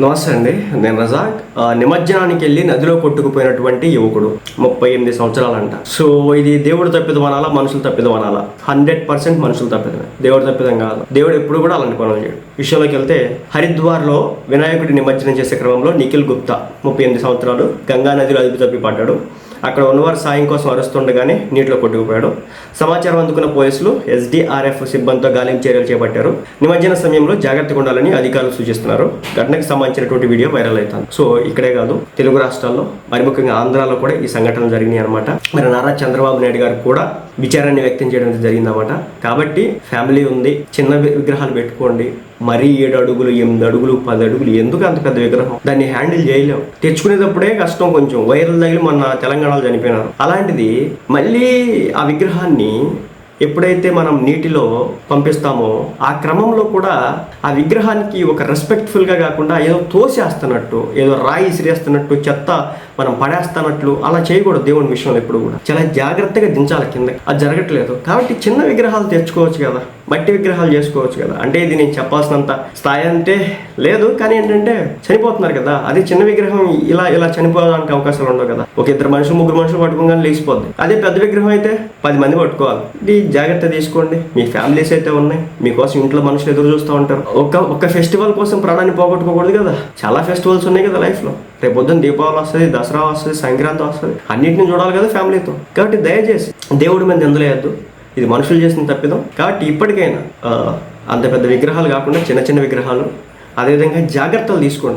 నమస్తే అండి నేను రజాక్. నిమజ్జనానికి వెళ్ళి నదిలో కొట్టుకుపోయినటువంటి యువకుడు. ముప్పై ఎనిమిది సంవత్సరాలంట. సో ఇది దేవుడు తప్పిదం అనాలా మనుషులు తప్పిదం అనాలా? హండ్రెడ్ పర్సెంట్ మనుషులు తప్పిదమే. దేవుడు తప్పిదం కాదు. దేవుడు ఎప్పుడు కూడా అలాంటి పనులు చేయడు. విషయంలోకి వెళ్తే హరిద్వార్లో వినాయకుడి నిమజ్జనం చేసే క్రమంలో నిఖిల్ గుప్తా ముప్పై ఎనిమిది సంవత్సరాలు గంగా నదిలో అదుపు తప్పి పడ్డాడు అక్కడ ఉన్నవారు సాయం కోసం అరుస్తుండగానే నీటిలో కొట్టుకుపోయాడు. సమాచారం అందుకున్న పోలీసులు ఎస్డీఆర్ఎఫ్ సిబ్బందితో గాలింపు చర్యలు చేపట్టారు. నిమజ్జన సమయంలో జాగ్రత్తగా ఉండాలని అధికారులు సూచిస్తున్నారు. ఘటనకు సంబంధించినటువంటి వీడియో వైరల్ అవుతాను సో ఇక్కడే కాదు తెలుగు రాష్ట్రాల్లో మరి ముఖ్యంగా ఆంధ్రాలో కూడా ఈ సంఘటనలు జరిగినాయి అనమాట మరి నారా చంద్రబాబు నాయుడు గారు కూడా విచారాన్ని వ్యక్తం చేయడం జరిగిందన్నమాట. కాబట్టి ఫ్యామిలీ ఉంది చిన్న విగ్రహాలు పెట్టుకోండి. మరీ ఏడు అడుగులు ఎనిమిది అడుగులు పది అడుగులు ఎందుకు అంత పెద్ద విగ్రహం? దాన్ని హ్యాండిల్ చేయలేం. తెచ్చుకునేటప్పుడే కష్టం కొంచెం. వైరల్ తగిలి మొన్న తెలంగాణలో చనిపోయినారు. అలాంటిది మళ్ళీ ఆ విగ్రహాన్ని ఎప్పుడైతే మనం నీటిలో పంపిస్తామో ఆ క్రమంలో కూడా ఆ విగ్రహానికి ఒక రెస్పెక్ట్ఫుల్గా కాకుండా ఏదో తోసేస్తున్నట్టు ఏదో రాయి ఇసిరేస్తున్నట్టు చెత్త మనం పడేస్తున్నట్లు అలా చేయకూడదు దేవుని విషయంలో ఎప్పుడు కూడా. చాలా జాగ్రత్తగా దించాలి కింద అది జరగట్లేదు. కాబట్టి చిన్న విగ్రహాలు తెచ్చుకోవచ్చు కదా. మట్టి విగ్రహాలు చేసుకోవచ్చు కదా. అంటే ఇది నేను చెప్పాల్సినంత స్థాయి అంటే లేదు కానీ ఏంటంటే చనిపోతున్నారు కదా. అదే చిన్న విగ్రహం ఇలా ఇలా చనిపోవడానికి అవకాశాలు ఉండవు కదా. ఒక ఇద్దరు మనుషులు ముగ్గురు మనుషులు పట్టుకోగానే లేచిపోద్ది. అదే పెద్ద విగ్రహం అయితే పది మంది పట్టుకోవాలి. ఇది జాగ్రత్త తీసుకోండి. మీ ఫ్యామిలీస్ అయితే ఉన్నాయి. మీకోసం ఇంట్లో మనుషులు ఎదురు చూస్తూ ఉంటారు. ఒక ఒక ఫెస్టివల్ కోసం ప్రాణాన్ని పోగొట్టుకోకూడదు కదా. చాలా ఫెస్టివల్స్ ఉన్నాయి కదా లైఫ్లో. రేపు పొద్దున్న దీపావళి వస్తుంది దసరా వస్తుంది సంక్రాంతి వస్తుంది. అన్నింటిని చూడాలి కదా ఫ్యామిలీతో. కాబట్టి దయచేసి దేవుడి మీద ఎందులేయద్దు ఇది మనుషులు చేసిన తప్పిదం. కాబట్టి ఇప్పటికైనా ఆ, అంత పెద్ద విగ్రహాలు కాకుండా చిన్న చిన్న విగ్రహాలు అదేవిధంగా జాగ్రత్తలు తీసుకోండి.